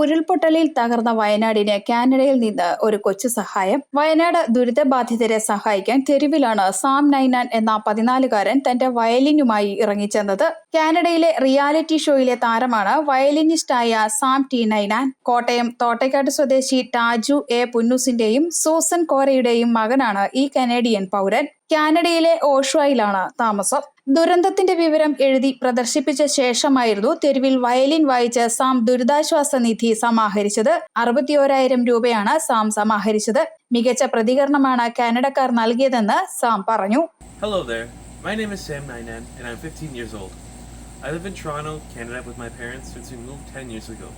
ഉരുൾപൊട്ടലിൽ തകർന്ന വയനാടിന് കാനഡയിൽ നിന്ന് ഒരു കൊച്ചു സഹായം. വയനാട് ദുരിതബാധിതരെ സഹായിക്കാൻ തെരുവിലാണ് സാം നൈനാൻ എന്ന പതിനാലുകാരൻ തന്റെ വയലിനുമായി ഇറങ്ങിച്ചെന്നത്. കാനഡയിലെ റിയാലിറ്റി ഷോയിലെ താരമാണ് വയലിനിസ്റ്റായ സാം ടി നൈനാൻ. കോട്ടയം തോട്ടയ്ക്കാട് സ്വദേശി ടാജു എ പുന്നൂസിന്റെയും സൂസൻ കോരയുടെയും മകനാണ് ഈ കനേഡിയൻ പൗരൻ. കാനഡയിലെ ഓഷ്വയിലാണ് താമസം ദുരന്തത്തിന്റെ വിവരം എഴുതി പ്രദർശിപ്പിച്ച ശേഷമായിരുന്നു തെരുവിൽ വയലിൻ വായിച്ച് സാം ദുരിതാശ്വാസ നിധി സമാഹരിച്ചത് അറുപത്തിയോരായിരം രൂപയാണ് സാം സമാഹരിച്ചത് മികച്ച പ്രതികരണമാണ് കാനഡക്കാർ നൽകിയതെന്ന് സാം പറഞ്ഞു Hello there. My name is Sam Nainan and I'm 15 years old. I live in Toronto, Canada with my parents since we moved 10 years ago.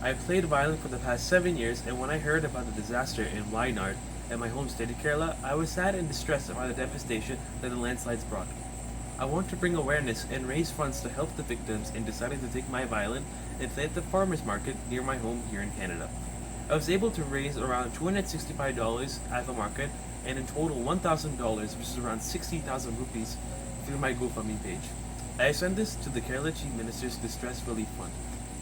I've played violin for the past 7 years and when I heard about the disaster in Wayanad at my home state of Kerala, I was sad and distressed about the devastation that the landslides brought. I want to bring awareness and raise funds to help the victims and decided to take my violin and play at the farmer's market near my home here in Canada. I was able to raise around $265 at the market and in total $1,000, which is around 60,000 rupees, through my GoFundMe page. I send this to the Kerala Chief Minister's Distress Relief Fund.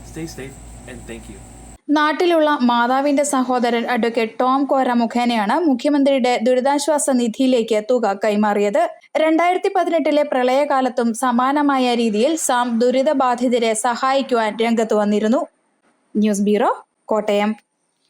Stay safe and thank you. നാട്ടിലുള്ള മാതാവിന്റെ സഹോദരൻ advocate Tom കോര മുഖേനയാണ് മുഖ്യമന്ത്രിയുടെ ദുരിതാശ്വാസ നിധിയിലേക്ക് തുക കൈമാറിയത്. രണ്ടായിരത്തി പതിനെട്ടിലെ പ്രളയകാലത്തും സമാനമായ രീതിയിൽ സാം ദുരിതബാധിതരെ സഹായിക്കുവാൻ രംഗത്ത് വന്നിരുന്നു. News bureau Kottayam.